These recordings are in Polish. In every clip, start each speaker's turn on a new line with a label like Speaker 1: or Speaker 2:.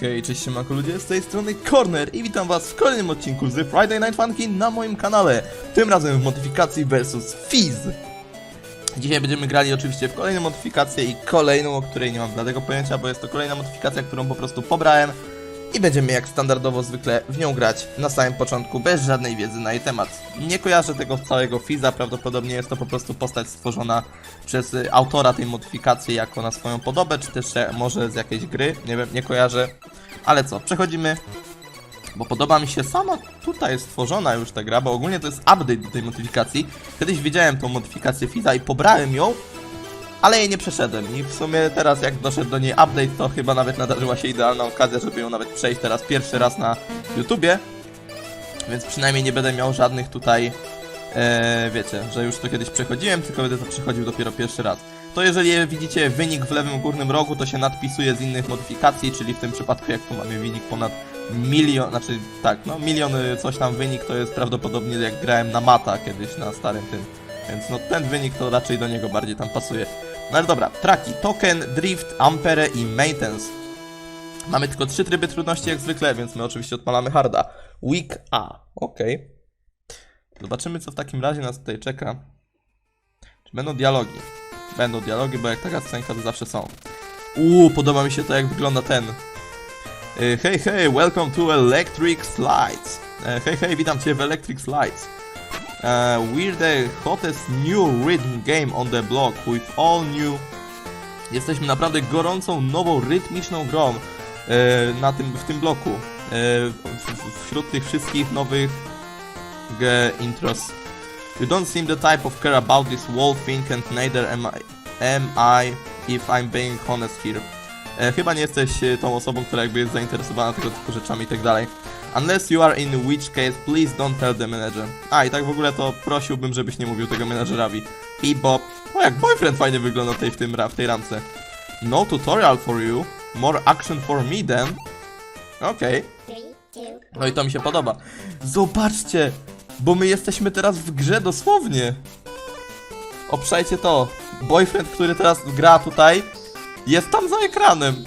Speaker 1: Hej, cześć siemanko ludzie, z tej strony Corner i witam was w kolejnym odcinku z Friday Night Funky na moim kanale. Tym razem w modyfikacji versus Fizz. Dzisiaj będziemy grali oczywiście w kolejną modyfikację i kolejną, o której nie mam bladego pojęcia, bo jest to kolejna modyfikacja, którą po prostu pobrałem i będziemy jak standardowo zwykle w nią grać na samym początku, bez żadnej wiedzy na jej temat. Nie kojarzę tego całego Fizza, prawdopodobnie jest to po prostu postać stworzona przez y, autora tej modyfikacji jako na swoją podobę, czy też e, może z jakiejś gry, nie wiem, nie kojarzę. Ale co, przechodzimy, bo podoba mi się sama tutaj stworzona już ta gra, bo ogólnie to jest update do tej modyfikacji. Kiedyś widziałem tą modyfikację Fizza i pobrałem ją, ale jej nie przeszedłem i w sumie teraz jak doszedł do niej update, to chyba nawet nadarzyła się idealna okazja, żeby ją nawet przejść teraz pierwszy raz na YouTubie. Więc przynajmniej nie będę miał żadnych tutaj, e, wiecie, że już to kiedyś przechodziłem, tylko będę to przechodził dopiero pierwszy raz. To jeżeli widzicie wynik w lewym górnym rogu, to się nadpisuje z innych modyfikacji, czyli w tym przypadku jak tu mamy wynik ponad milion, znaczy tak, no milion y, coś tam wynik, to jest prawdopodobnie jak grałem na mata kiedyś na starym tym. Więc no ten wynik to raczej do niego bardziej tam pasuje. No ale dobra, traki, token, drift, ampere i maintenance. Mamy tylko trzy tryby trudności jak zwykle, więc my oczywiście odpalamy harda. Week A, okej. Zobaczymy co w takim razie nas tutaj czeka. Czy będą dialogi? Będą dialogi, bo jak taka scenka to zawsze są. Uuu, podoba mi się to jak wygląda ten. Y, Hej, hej, welcome to Electric Slides. E, Hej, hej, witam cię w Electric Slides. Uh, we're the hottest new rhythm game on the block with all new. Jesteśmy naprawdę gorącą, nową, rytmiczną grą e, na tym, w tym bloku. W, wśród tych wszystkich nowych intros. You don't seem the type of care about this whole thing and neither am I, am I if I'm being honest here. E, chyba nie jesteś tą osobą, która jakby jest zainteresowana tego typu rzeczami i tak dalej. Unless you are in which case, please don't tell the manager. A i tak w ogóle to prosiłbym, żebyś nie mówił tego menadżerowi. Bob. O jak boyfriend fajnie wygląda tutaj w, tym, w tej ramce. No tutorial for you. More action for me then. Okej. No i to mi się podoba. Zobaczcie, bo my jesteśmy teraz w grze dosłownie. Obszajcie to. Boyfriend, który teraz gra tutaj, jest tam za ekranem.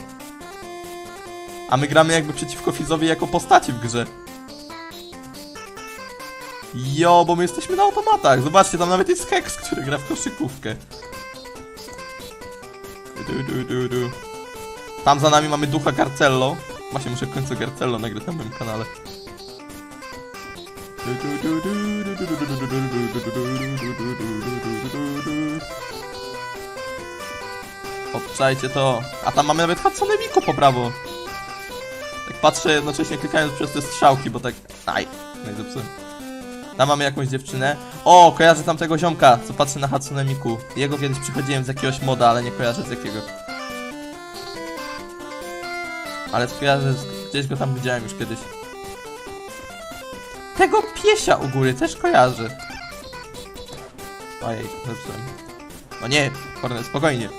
Speaker 1: A my gramy jakby przeciwko Fizowi jako postaci w grze. Jo, bo my jesteśmy na automatach. Zobaczcie, tam nawet jest Hex, który gra w koszykówkę. Du, du, du, du. Tam za nami mamy ducha Garcello. Właśnie muszę w końcu Garcello nagrać na moim kanale. Obczajcie to. A tam mamy nawet Hatsune Miku po prawo. Patrzę jednocześnie klikając przez te strzałki, bo tak... Aj, no i zepsułem. Tam mamy jakąś dziewczynę. O, kojarzę tamtego ziomka, co patrzy na Hatsune Miku. Jego kiedyś przychodziłem z jakiegoś moda, ale nie kojarzę z jakiego. Ale skojarzę, z- gdzieś go tam widziałem już kiedyś. Tego piesia u góry też kojarzę. Ojej, zepsułem. No nie, Kornel, spokojnie.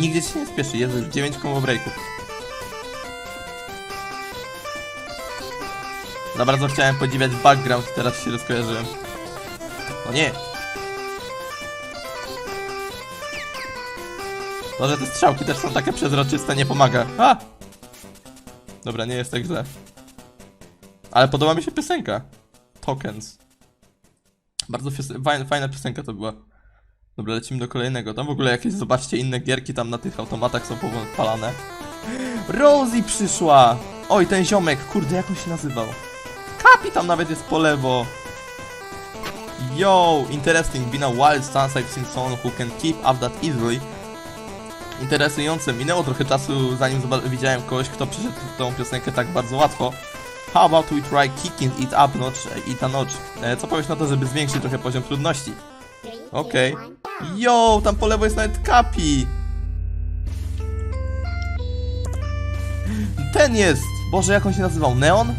Speaker 1: Nigdzie się nie spieszy, jest już 9 combo breaków. Za bardzo chciałem podziwiać background, teraz się rozkojarzyłem. No nie. To, że te strzałki też są takie przezroczyste, nie pomaga. A! Dobra, nie jest tak źle. Ale podoba mi się piosenka. Tokens. Bardzo fajna piosenka to była. Dobra, lecimy do kolejnego. Tam w ogóle jakieś, zobaczcie, inne gierki tam na tych automatach są powalane. Rosie przyszła! Oj, ten ziomek, kurde, jak on się nazywał? Kapi tam nawet jest po lewo. Yo, interesting, been a wild stance I've seen someone who can keep up that easily. Interesujące, minęło trochę czasu zanim widziałem kogoś, kto przeszedł tą piosenkę tak bardzo łatwo. How about we try kicking it up notch, it a notch? E, co powiesz na to, żeby zwiększyć trochę poziom trudności? Okej. Yo, tam po lewo jest nawet Kapi. Ten jest! Boże, jak on się nazywał? Neon?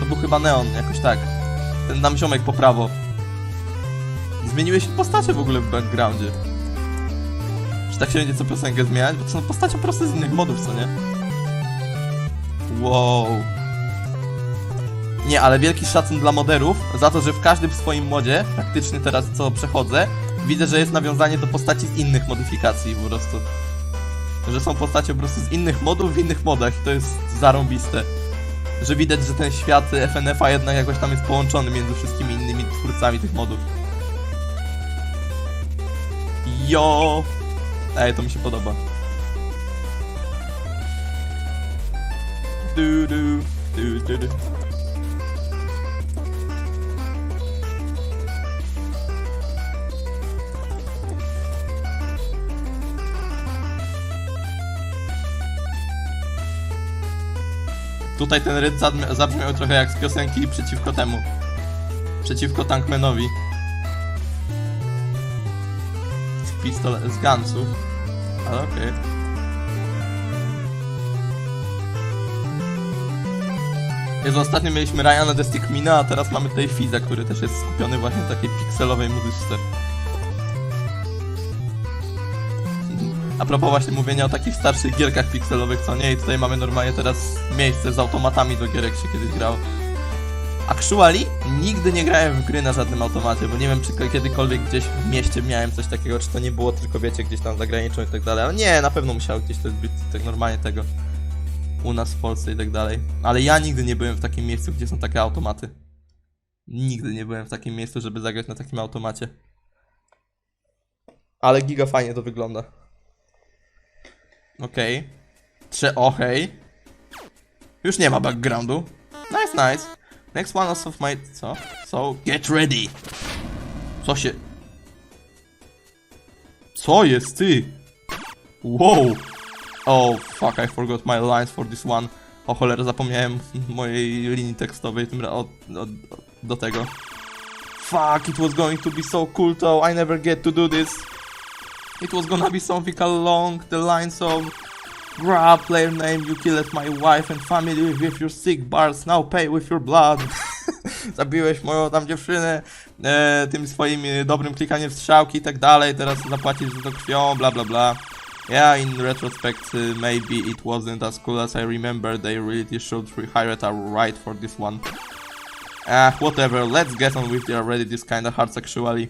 Speaker 1: To był chyba Neon, jakoś tak. Ten nam ziomek po prawo. Zmieniły się postacie w ogóle w backgroundzie. Czy tak się będzie co piosenkę zmieniać? Bo to są postacie proste z innych modów, co nie? Wow. Nie, ale wielki szacun dla moderów za to, że w każdym swoim modzie, praktycznie teraz co przechodzę, widzę, że jest nawiązanie do postaci z innych modyfikacji po prostu. że są postacie po prostu z innych modów w innych modach i to jest zarąbiste. Że widać, że ten świat FNF-a jednak jakoś tam jest połączony między wszystkimi innymi twórcami tych modów. Jo! Ej, to mi się podoba. Du, du, du, du, du. Tutaj ten zadm- zabrzmiał trochę jak z piosenki przeciwko temu. Przeciwko Tankmanowi. Z pistol... z Gunsów. Ale okej. Jezu, ostatnio mieliśmy Ryana the Stickmina, a teraz mamy tutaj Fiza, który też jest skupiony właśnie w takiej pikselowej muzyczce. A propos właśnie mówienia o takich starszych gierkach pikselowych, co nie? I tutaj mamy normalnie teraz miejsce z automatami do gierek się kiedyś grał. Actually, nigdy nie grałem w gry na żadnym automacie, bo nie wiem, czy kiedykolwiek gdzieś w mieście miałem coś takiego, czy to nie było tylko, wiecie, gdzieś tam zagraniczą i tak dalej, ale nie, na pewno musiało gdzieś to być tak normalnie tego u nas w Polsce i tak dalej. Ale ja nigdy nie byłem w takim miejscu, gdzie są takie automaty. Nigdy nie byłem w takim miejscu, żeby zagrać na takim automacie. Ale giga fajnie to wygląda. Okej. Trze okej. Już nie ma backgroundu. Nice, nice. Next one of my... Co? So, get ready. Co się... Co jest, ty? Wow. Oh, fuck, I forgot my lines for this one. O cholera, zapomniałem mojej linii tekstowej tym od, od, do tego. Fuck, it was going to be so cool though, I never get to do this. It was gonna be something along the lines of Grab player name, you killed my wife and family with your sick bars, now pay with your blood. Zabiłeś moją tam dziewczynę e, tym swoim dobrym klikaniem w strzałki i tak dalej, teraz zapłacisz za to krwią, bla bla bla. Yeah, in retrospect, uh, maybe it wasn't as cool as I remember. They really should hired a right for this one. Ah, whatever, let's get on with it already, this kinda hard sexually.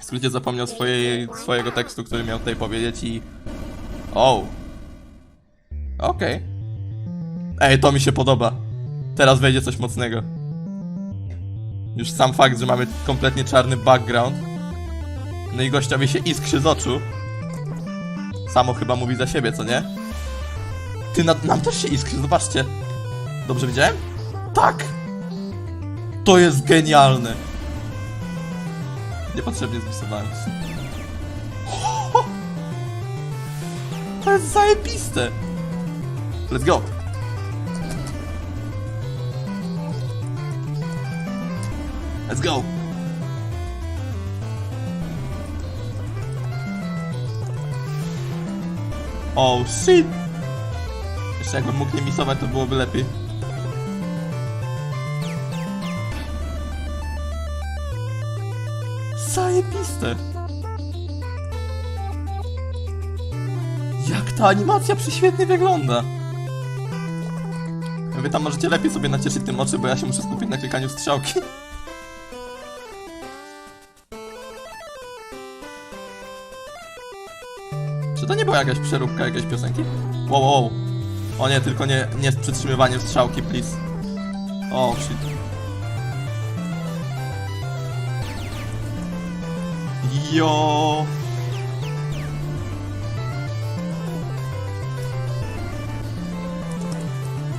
Speaker 1: W skrócie zapomniał swojej, swojego tekstu, który miał tutaj powiedzieć i... O. Okej. Ej, to mi się podoba. Teraz wejdzie coś mocnego. Już sam fakt, że mamy kompletnie czarny background. No i gościowi się iskrzy z oczu. Samo chyba mówi za siebie, co nie? Ty, na, nam też się iskrzy, zobaczcie. Dobrze widziałem? Tak! To jest genialne. Niepotrzebnie zmisowałem. To jest zajebiste. Let's go. Let's go. Oh shit. Jeszcze jakbym mógł nie misować, to byłoby lepiej. Zajebiste. Jak ta animacja przyświetnie wygląda. Wy tam możecie lepiej sobie nacieszyć tym oczy, bo ja się muszę skupić na klikaniu strzałki. Czy to nie była jakaś przeróbka jakiejś piosenki? Wow, wow. O nie, tylko nie, nie z przytrzymywaniem strzałki, please. O, shit. Jo.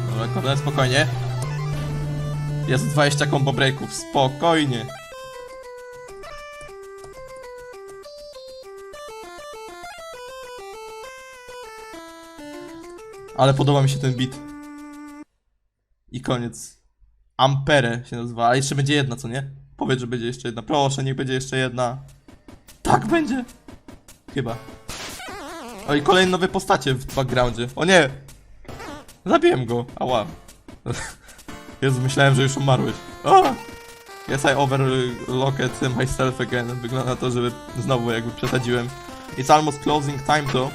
Speaker 1: Dobra, kurde, spokojnie. Jest 20 combo breaków, spokojnie. Ale podoba mi się ten beat. I koniec. Ampere się nazywa, a jeszcze będzie jedna, co nie? Powiedz, że będzie jeszcze jedna. Proszę, niech będzie jeszcze jedna. Tak będzie! Chyba. O i kolejne nowe postacie w backgroundzie. O nie! Zabiłem go. Ała. Jezu, myślałem, że już umarłeś. O! Yes, I overlocked myself again. Wygląda na to, że znowu jakby przesadziłem. It's almost closing time though.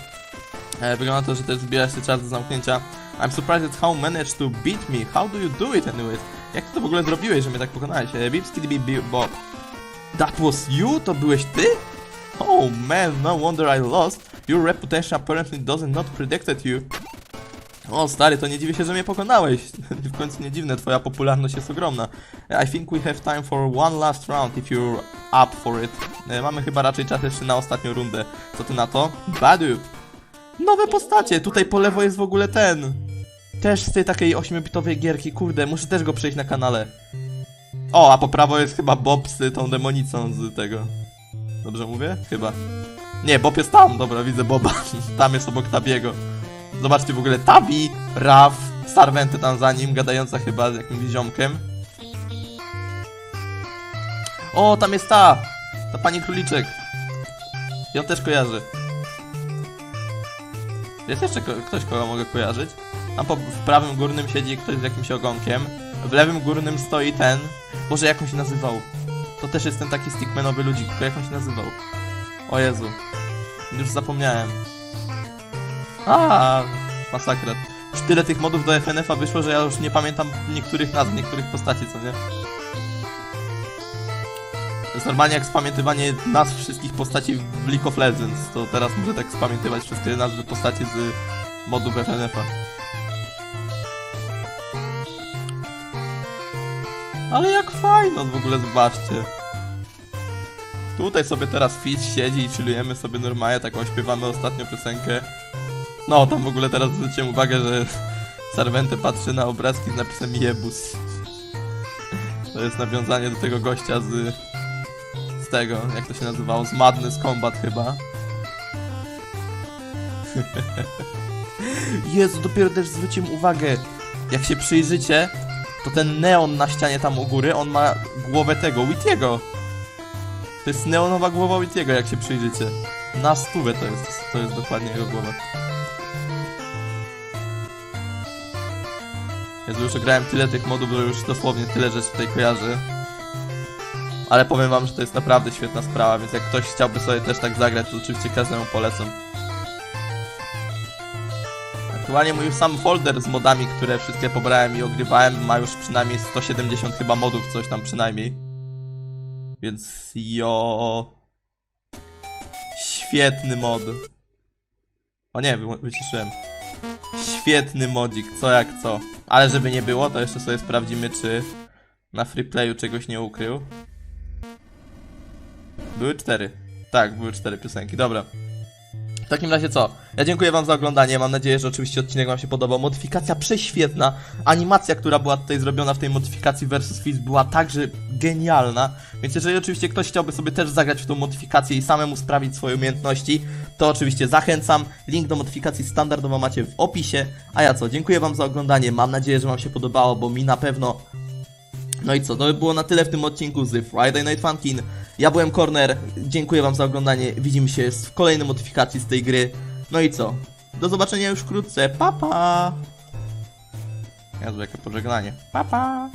Speaker 1: E, wygląda na to, że też zbiera się czas do zamknięcia. I'm surprised how managed to beat me. How do you do it anyways? Jak ty to w ogóle zrobiłeś, że mnie tak pokonałeś? E, Beep skiddy beep bo... That was you? To byłeś ty? Oh man, no wonder I lost. Your reputation apparently doesn't not predicted you. O stary, to nie dziwię się, że mnie pokonałeś. W końcu nie dziwne, twoja popularność jest ogromna. I think we have time for one last round if you're up for it. E, Mamy chyba raczej czas jeszcze na ostatnią rundę. Co ty na to? Badu! Nowe postacie! Tutaj po lewo jest w ogóle ten. Też z tej takiej 8-bitowej gierki, kurde, muszę też go przejść na kanale. O, a po prawo jest chyba Bob z tą demonicą z tego. Dobrze mówię? Chyba. Nie, Bob jest tam, dobra, widzę Boba. Tam jest obok Tabiego. Zobaczcie w ogóle Tabi, Raf, Starwenty tam za nim, gadająca chyba z jakimś ziomkiem. O, tam jest ta! Ta pani króliczek. Ją też kojarzy. Jest jeszcze ktoś, kogo mogę kojarzyć? Tam po, w prawym górnym siedzi ktoś z jakimś ogonkiem. W lewym górnym stoi ten. Boże, jak on się nazywał? To też jest ten taki stickmanowy ludzik, tylko jak on się nazywał? O Jezu. Już zapomniałem. A, masakra. Już tyle tych modów do FNF-a wyszło, że ja już nie pamiętam niektórych nazw, niektórych postaci, co nie? To jest normalnie jak spamiętywanie nazw wszystkich postaci w League of Legends. To teraz muszę tak spamiętywać wszystkie nazwy postaci z modów FNF-a. Ale jak fajno w ogóle, zobaczcie. Tutaj sobie teraz Fizz siedzi i chillujemy sobie normalnie, taką śpiewamy ostatnią piosenkę. No, tam w ogóle teraz zwróciłem uwagę, że Sarwente patrzy na obrazki z napisem Jebus. To jest nawiązanie do tego gościa z... z tego, jak to się nazywało, z Madness Combat chyba. Jezu, dopiero też zwróciłem uwagę, jak się przyjrzycie, to ten neon na ścianie tam u góry, on ma głowę tego, Whittiego. To jest neonowa głowa Whittiego, jak się przyjrzycie. Na stówę to jest, to jest dokładnie jego głowa. Jezu, już grałem tyle tych modów, że już dosłownie tyle rzeczy tutaj kojarzę. Ale powiem wam, że to jest naprawdę świetna sprawa, więc jak ktoś chciałby sobie też tak zagrać, to oczywiście każdemu polecam. Aktualnie mój sam folder z modami, które wszystkie pobrałem i ogrywałem, ma już przynajmniej 170 chyba modów, coś tam przynajmniej. Więc jo... Świetny mod. O nie, wy- wyciszyłem. Świetny modzik, co jak co. Ale żeby nie było, to jeszcze sobie sprawdzimy, czy na freeplayu czegoś nie ukrył. Były cztery. Tak, były cztery piosenki, dobra. W takim razie co? Ja dziękuję wam za oglądanie, mam nadzieję, że oczywiście odcinek wam się podobał. Modyfikacja prześwietna, animacja, która była tutaj zrobiona w tej modyfikacji versus Fizz była także genialna. Więc jeżeli oczywiście ktoś chciałby sobie też zagrać w tą modyfikację i samemu sprawić swoje umiejętności, to oczywiście zachęcam. Link do modyfikacji standardowo macie w opisie. A ja co? Dziękuję wam za oglądanie, mam nadzieję, że wam się podobało, bo mi na pewno no i co, to by było na tyle w tym odcinku z Friday Night Funkin. Ja byłem Corner, dziękuję wam za oglądanie, widzimy się w kolejnej modyfikacji z tej gry. No i co, do zobaczenia już wkrótce, pa pa! Jezu, jakie pożegnanie, pa pa!